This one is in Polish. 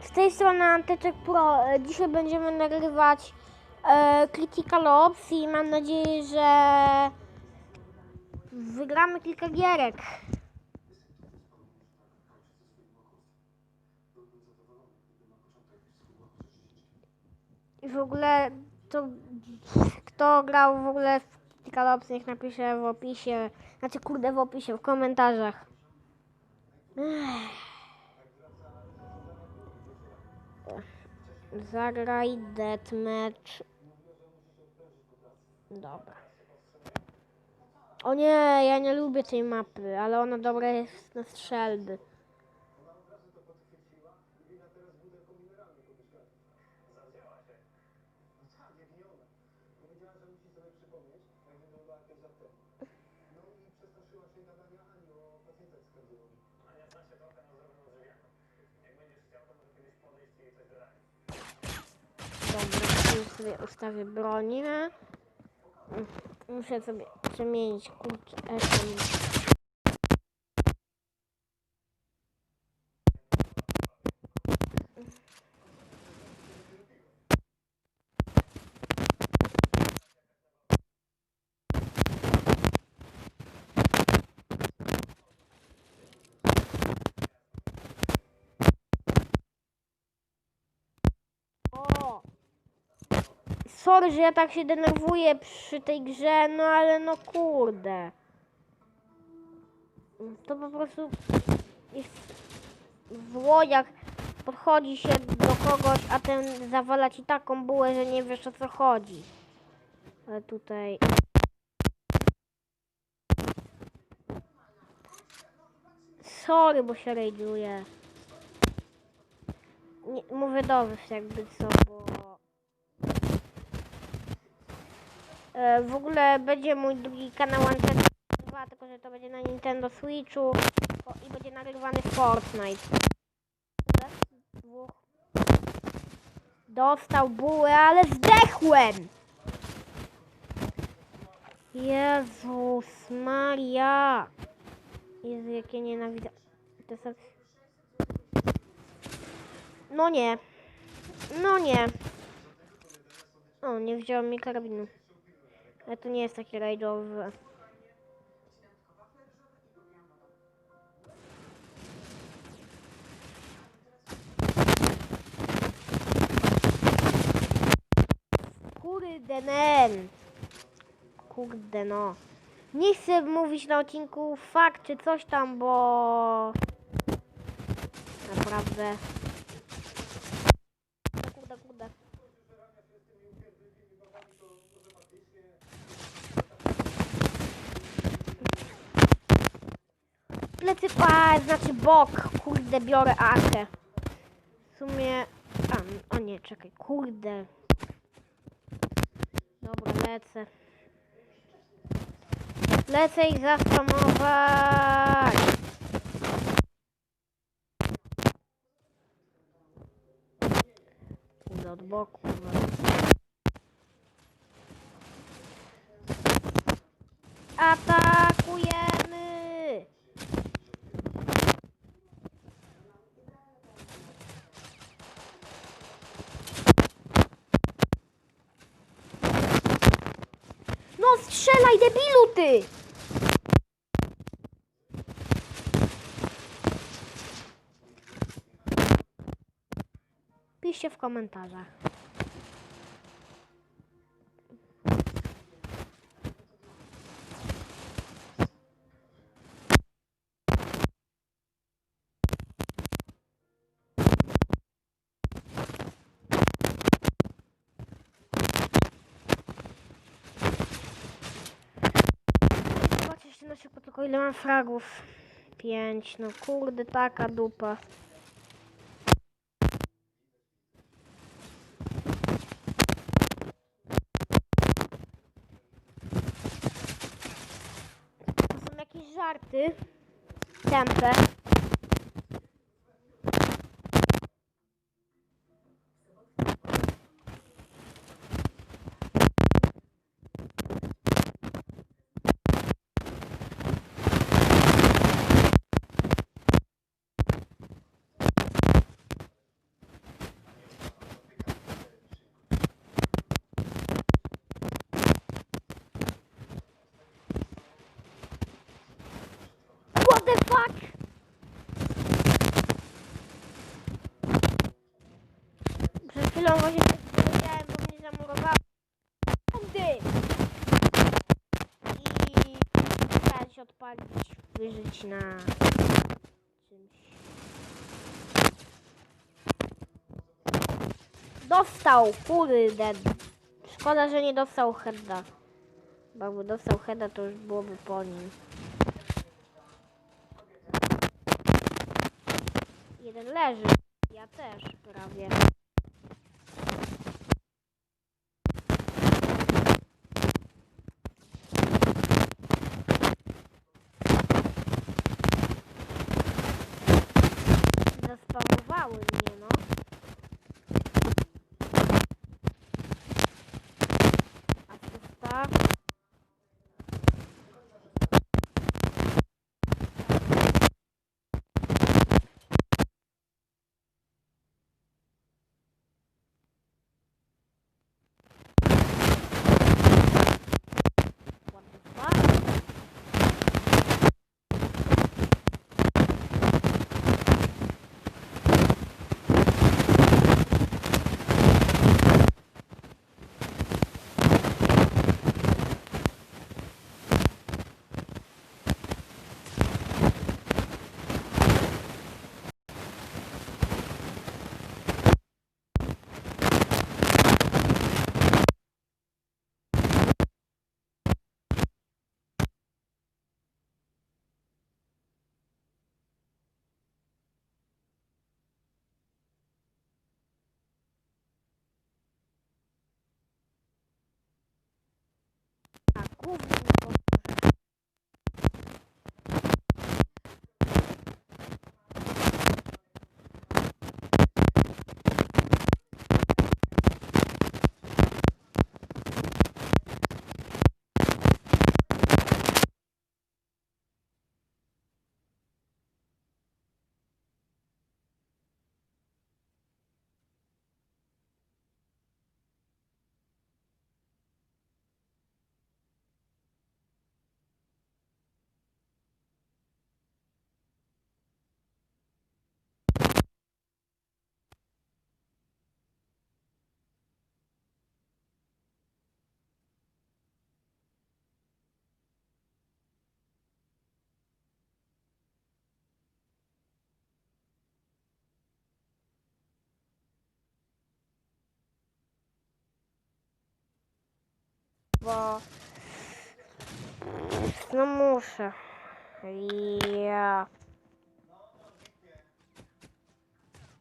Z tej strony Anteczek Pro. E, Dzisiaj będziemy nagrywać e, Critical Ops i mam nadzieję, że wygramy kilka gierek. I w ogóle to kto grał w ogóle w Critical Ops niech napisze w opisie, znaczy kurde w opisie, w komentarzach. Zagraj deathmatch. Dobra. O nie, ja nie lubię tej mapy, ale ona dobra jest na strzelby. Już sobie ustawię bronię. Muszę sobie przemienić kurczę ekran. O! Sorry, że ja tak się denerwuję przy tej grze, no ale no kurde. To po prostu jest zło, jak podchodzi się do kogoś, a ten zawala ci taką bułę, że nie wiesz o co chodzi. Ale tutaj... Sorry, bo się rajduje. Nie, mówię do was jakby co, bo... E, w ogóle będzie mój drugi kanał Antena 2, tylko że to będzie na Nintendo Switchu i będzie nagrywany Fortnite. Dostał bułę, ale zdechłem! Jezus Maria! Jezu, jakie nienawidzę. No nie. No nie. O, nie wziąłem mi karabinu. Ale to nie jest takie rajdowe. Kurde nen. Kurde no. Nie chcę mówić na odcinku fakt czy coś tam, bo... Naprawdę... Kurde, kurde. Plecy, a, znaczy bok, kurde, biorę akę. W sumie, a, o nie, czekaj, kurde. Dobra, lecę. Lecę ich zastamować. Kurde, od boku. kurwa. No strzelaj, debilu ty! Piszcie w komentarzach. Tylko ile mam fragów. Pięć, no kurde, taka dupa. To są jakieś żarty. Tępe. fuck? Przed chwilą właśnie się powiedziałem, bo mnie zamurowało. I musiałem się odpalić, wyżyć na czymś. Dostał, kurde. Szkoda, że nie dostał heada. Bo jakby dostał heada, to już byłoby po nim. Jeden leży. Ja też prawie. Zaspamowały mnie, no. Asysta. What the fuck? A gówno mi pomoże. Bo... No muszę. Ja